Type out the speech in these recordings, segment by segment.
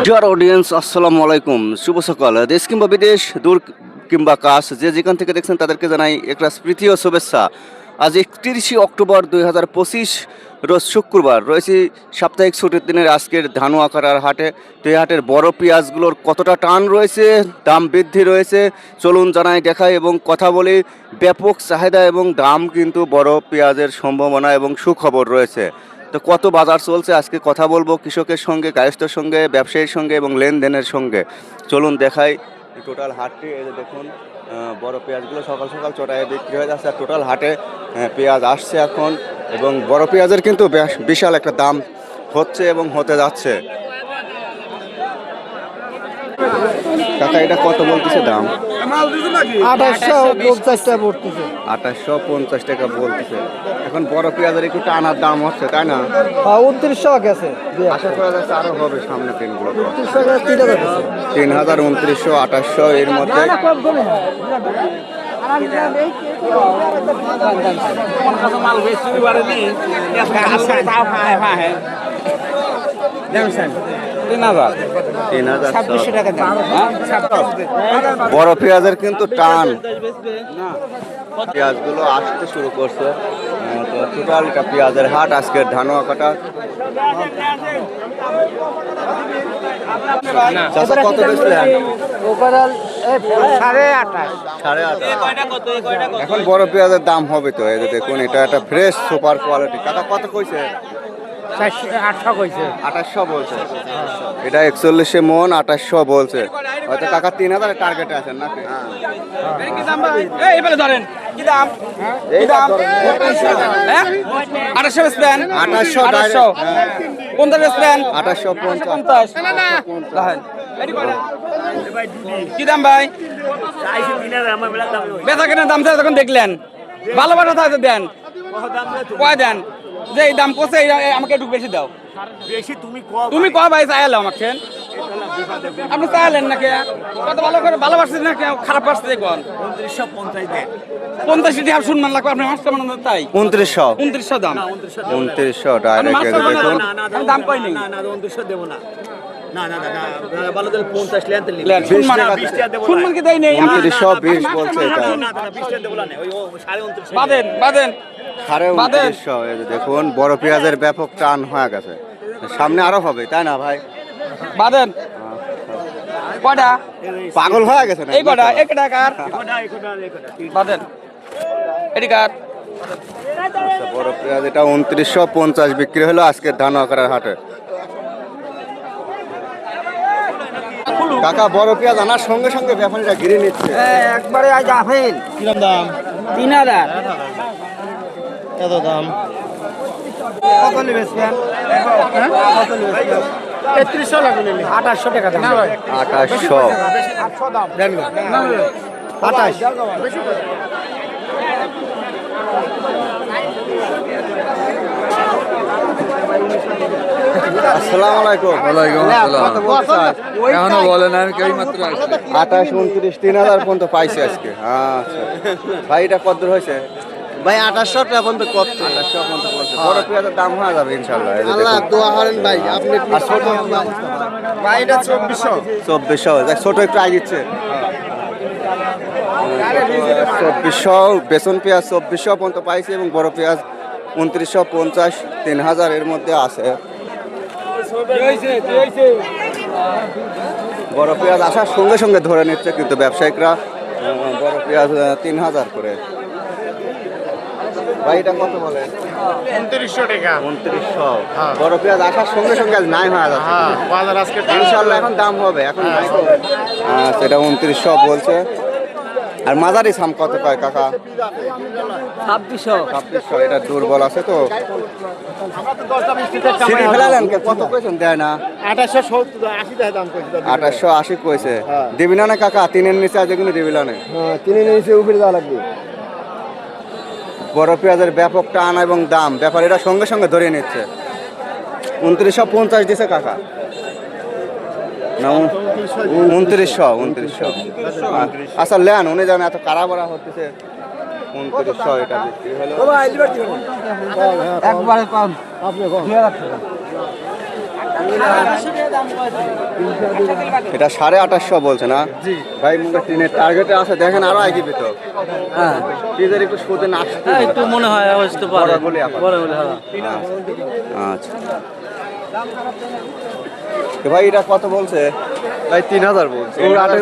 Dear audience আসসালামু আলাইকুম শুভ সকাল দেশ কিংবা বিদেশ দূর কিংবা কাছ যে যেখান থেকে দেখছেন তাদেরকে জানাই একটা প্রীতি ও শুভেচ্ছা আজ একত্রিশে অক্টোবর দুই হাজার পঁচিশ রোজ শুক্রবার রয়েছে সাপ্তাহিক ছুটির দিনের আজকের ধানু আকার হাটে তো এই হাটের বড় পেঁয়াজগুলোর কতটা টান রয়েছে দাম বৃদ্ধি রয়েছে চলুন জানাই দেখাই এবং কথা বলি ব্যাপক চাহিদা এবং দাম কিন্তু বড় পেঁয়াজের সম্ভাবনা এবং সুখবর রয়েছে তো কত বাজার চলছে? আজকে কথা বলব কৃষকের সঙ্গে গায়স্থের সঙ্গে, ব্যবসায়ীর সঙ্গে এবং লেনদেনের সঙ্গে। চলুন দেখাই টোটাল হাটটি। এই যে দেখুন বড়ো পেঁয়াজগুলো সকাল সকাল চটায় বিক্রি হয়ে যাচ্ছে। আর টোটাল হাটে পেঁয়াজ আসছে এখন এবং বড় পেঁয়াজের কিন্তু বিশাল একটা দাম হচ্ছে এবং হতে যাচ্ছে। কাকা এটা কত বলতেছে দাম? আঠাশশো পঞ্চাশটা পড়তেছে। আঠাশশো পঞ্চাশ টাকা বলতেছে। এখন বড় পেঁয়াজের একটু টানার দাম হচ্ছে তাই না? উনত্রিশশো গেছে। আশা করা যাচ্ছে আরও হবে সামনে দিনগুলো তিন হাজার গেছে তিন হাজার উনত্রিশশো আঠাশশো এর মধ্যে। তিন হাজার। বড় পেঁয়াজের কিন্তু টান। পেঁয়াজগুলো আসতে শুরু করছে। তো টোটাল পেঁয়াজের হাট আজকের ধানোয়া কাটা। কত বেচলেন? এখন বড় পেঁয়াজের দাম হবে তো দেখুন এটা একটা ফ্রেশ সুপার কোয়ালিটি কাকা কত কইছে? আটশো কইছে। আঠাশশো বলছে। এটা একচল্লিশে মন আঠাশশো বলছে। হয়তো কাকা তিন হাজার টার্গেটে আছেন নাকি? ধরেন। কি এই দাম? হ্যাঁ? আঠাশশো আঠাশশো আঠাশশো পঞ্চাশ বেচবেন আঠাশশো পঞ্চাশ। পঞ্চাশ। কি দাম ভাই? বেচা কেনার দাম তখন দেখলেন ভালোবাসা থাকে দেন। কয় দেন? যে এই দাম কষে আমাকে একটু বেশি দাও বেশি তুমি কয় ভাই চাইলে আমাকে আপনি চাইলেন নাকি কত ভালো করে ভালোবাসছেন নাকি খারাপ আসছে কোন উনত্রিশশো পঞ্চাশ টাকা লাগবে আপনি মাস্টার তাই উনত্রিশশো উনত্রিশশো দাম উনত্রিশশো না, দাম না না উনত্রিশশো দেবো না দেখুন বড় পেঁয়াজের ব্যাপক টান হয়ে গেছে সামনে আরও হবে তাই না ভাই বাদেন কয়টা পাগল হয়ে গেছে না এই কটা এক টাকার বাদেন এটি আচ্ছা, বড় পেঁয়াজ এটা উনত্রিশশো পঞ্চাশ বিক্রি হলো আজকের ধান আকারের হাটে কাকা বড় পেঁয়াজ আনার সঙ্গে সঙ্গে ব্যাপারীরা ঘিরে নিচ্ছে। একবারে আজ আপেল। কিরম দাম তিন হাজার। কত দাম। কত নেবেন তেত্রিশশো লাগবে আঠাশশো টাকা দাম। আঠাশশো। আটশো দাম। দেন আঠাশ। আসসালামু আলাইকুম। ওয়ালাইকুম আসসালাম। কত বলতে চাস? এখনও বলেন আমি কেই মাত্র আঠাশ উনত্রিশ তিন হাজার পর্যন্ত পাইছি আজকে। আচ্ছা। ভাই এটা কত হয়েছে? ভাই আঠাশশো টাকা পর্যন্ত কত? আঠাশশো পর্যন্ত বড় পেঁয়াজের দাম হয়ে যাবে ইনশাল্লাহ এই আল্লাহ দোয়া করেন ভাই আপনি আর ছোট ভাই এটা চব্বিশশো। চব্বিশশো দেখ ছোট একটু আগে দিচ্ছে। চব্বিশশো বেসন পেঁয়াজ চব্বিশশো পর্যন্ত পাইছি এবং বড় পেঁয়াজ উনত্রিশশো পঞ্চাশ তিন হাজার এর মধ্যে আছে। বড় পেঁয়াজ আসার সঙ্গে সঙ্গে ধরে নিচ্ছে কিন্তু ব্যবসায়িকরা। বড় পেঁয়াজ তিন হাজার করে। ভাই এটা কত বলে? উনত্রিশশো টাকা। উনত্রিশশো। বড় পেঁয়াজ আসার সঙ্গে সঙ্গে আজ নাই হয়ে যাচ্ছে। বাজার ইনশাল্লাহ এখন দাম হবে এখন। আহ, সেটা উনত্রিশশো বলছে। আর মাঝারি সাম কত পায় কাকা? ছাব্বিশশো। ছাব্বিশশো এটা দুর্বল আছে তো। সিঁড়ি ফেলালেন কত পেয়েছেন দেয় না। আঠাশশো আশি দাম আঠাশশো আশি কইছে। দিবি না না কাকা? তিনের নিচে আছে কিন্তু দিবি না। হ্যাঁ উপরে দেওয়া লাগবে। বড় পেঁয়াজের ব্যাপক টান এবং দাম। ব্যাপারীরা সঙ্গে সঙ্গে ধরে নিচ্ছে। উনত্রিশশো পঞ্চাশ দিছে কাকা। না উন- উনত্রিশশো উনত্রিশশো। আচ্ছা লেন উনি জানে এত কারাবরা হচ্ছে উনত্রিশশো এটা বিক্রি হলো। একবারে সাড়ে আঠাশশো বলছে না? ভাই মুখে টিনের টার্গেটে আছে দেখেন আরও এগিয়ে তো হ্যাঁ। একটু সোদে হ্যাঁ, একটু মনে হয় আসতে পারে। হ্যাঁ। আচ্ছা। ভাই এটা কত বলছে? ভাই তিন হাজার বলছে।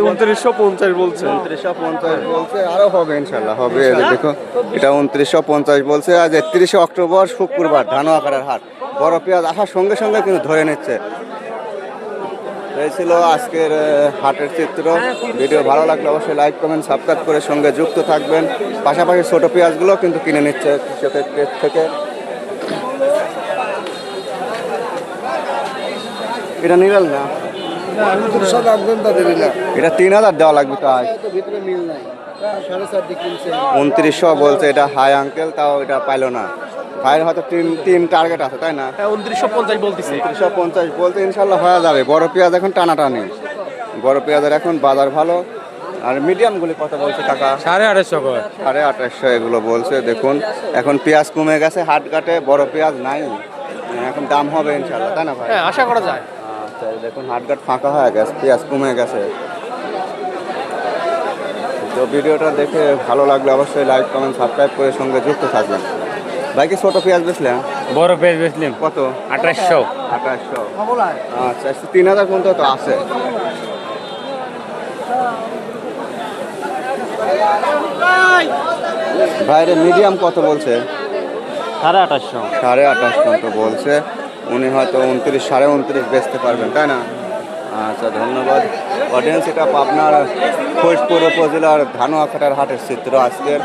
উনত্রিশশো পঞ্চাশ বলছে। উনত্রিশশো পঞ্চাশ বলছে আরও হবে ইনশাল্লাহ হবে দেখো এটা উনত্রিশশো পঞ্চাশ বলছে আজ একত্রিশে অক্টোবর শুক্রবার ধানো আকারের হাট। বড় পেঁয়াজ আসার সঙ্গে সঙ্গে কিন্তু ধরে নিচ্ছে। এই ছিল আজকের হাটের চিত্র। ভিডিও ভালো লাগলে অবশ্যই লাইক কমেন্ট সাবস্ক্রাইব করে সঙ্গে যুক্ত থাকবেন। পাশাপাশি ছোট পেঁয়াজগুলো কিন্তু কিনে নিচ্ছে কৃষকের ক্ষেত থেকে। এটা নিরাল না? এটা তিন হাজার দেওয়া লাগবে তো আজ। ভিতরে মিল নাই। সাড়ে চার দিক কিনছে। উনত্রিশশো বলছে এটা হাই আঙ্কেল তাও এটা পাইলো না। ভাইয়ের হয়তো তিন তিন টার্গেট আছে তাই না? হ্যাঁ উনত্রিশশো পঞ্চাশ বলতেছে। উনত্রিশশো পঞ্চাশ বলতে ইনশাল্লাহ হয়ে যাবে। বড় পেঁয়াজ এখন টানাটানি। বড় পেঁয়াজের এখন বাজার ভালো। আর মিডিয়ামগুলি কত বলছে টাকা সাড়ে আড়াইশো সাড়ে আঠাশশো এগুলো বলছে দেখুন। এখন পেঁয়াজ কমে গেছে হাট কাটে বড় পেঁয়াজ নাই। এখন দাম হবে ইনশাল্লাহ তাই না ভাই? হ্যাঁ আশা করা যায়। দেখুন হাটঘাট ফাঁকা হয়ে গেছে পেঁয়াজ কমে গেছে। তো ভিডিওটা দেখে ভালো লাগলে অবশ্যই লাইক কমেন্ট সাবস্ক্রাইব করে সঙ্গে যুক্ত থাকবেন। ভাই কি ছোটো পেঁয়াজ বেচলেন? বড় পেজ বেচলাম। কত? আঠাশশো। আঠাশশো। আচ্ছা আচ্ছা, তিন হাজার পর্যন্ত তো আছে। বাইরে মিডিয়াম কত বলছে? সাড়ে আঠাশশো। সাড়ে আঠাশ পর্যন্ত বলছে। উনি হয়তো উনত্রিশ, সাড়ে উনত্রিশ বেচতে পারবেন, তাই না? আচ্ছা ধন্যবাদ। অডিয়েন্স এটা পাবনার ফরিদপুর উপজেলার ধানুয়াখাটার হাটের চিত্র আজকের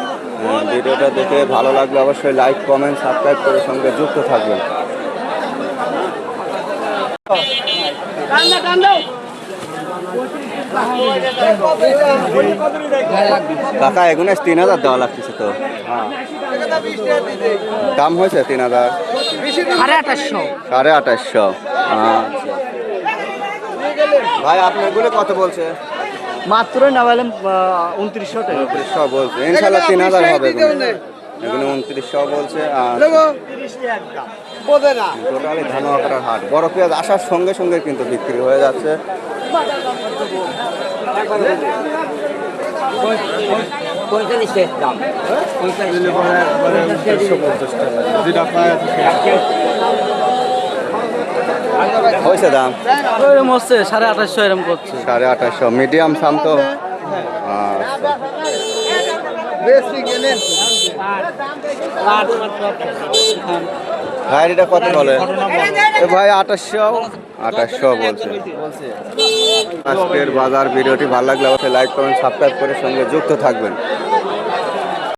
ভিডিওটা দেখে ভালো লাগলে অবশ্যই লাইক কমেন্ট সাবস্ক্রাইব করে সঙ্গে যুক্ত থাকবেন। কাকা এগুলো তিন হাজার দেওয়া লাগতেছে তো। হ্যাঁ। দাম হয়েছে তিন হাজার। সাড়ে আঠাশশো। সাড়ে আঠাশশো। আচ্ছা। ভাই আপনি এগুলো কত বলছে? মাত্রই না উনত্রিশশো টাকা। উনত্রিশশো বলছে। ইনশাল্লাহ তিন হাজার হবে এগুলো। এগুলো উনত্রিশশো বলছে আর টোটালি ধান আকার হাট। বড় পেঁয়াজ আসার সঙ্গে সঙ্গে কিন্তু বিক্রি হয়ে যাচ্ছে। হয়েছে দাম ওইরকম হচ্ছে সাড়ে আঠাশশো এরকম করছে সাড়ে আঠাশশো মিডিয়াম সাম তো আচ্ছা ভাই এটা কত বলে এ ভাই আঠাশশো? আঠাশশো বলছে। আজকের বাজার ভিডিওটি ভালো লাগলে অবশ্যই লাইক কমেন্ট সাবস্ক্রাইব করে সঙ্গে যুক্ত থাকবেন।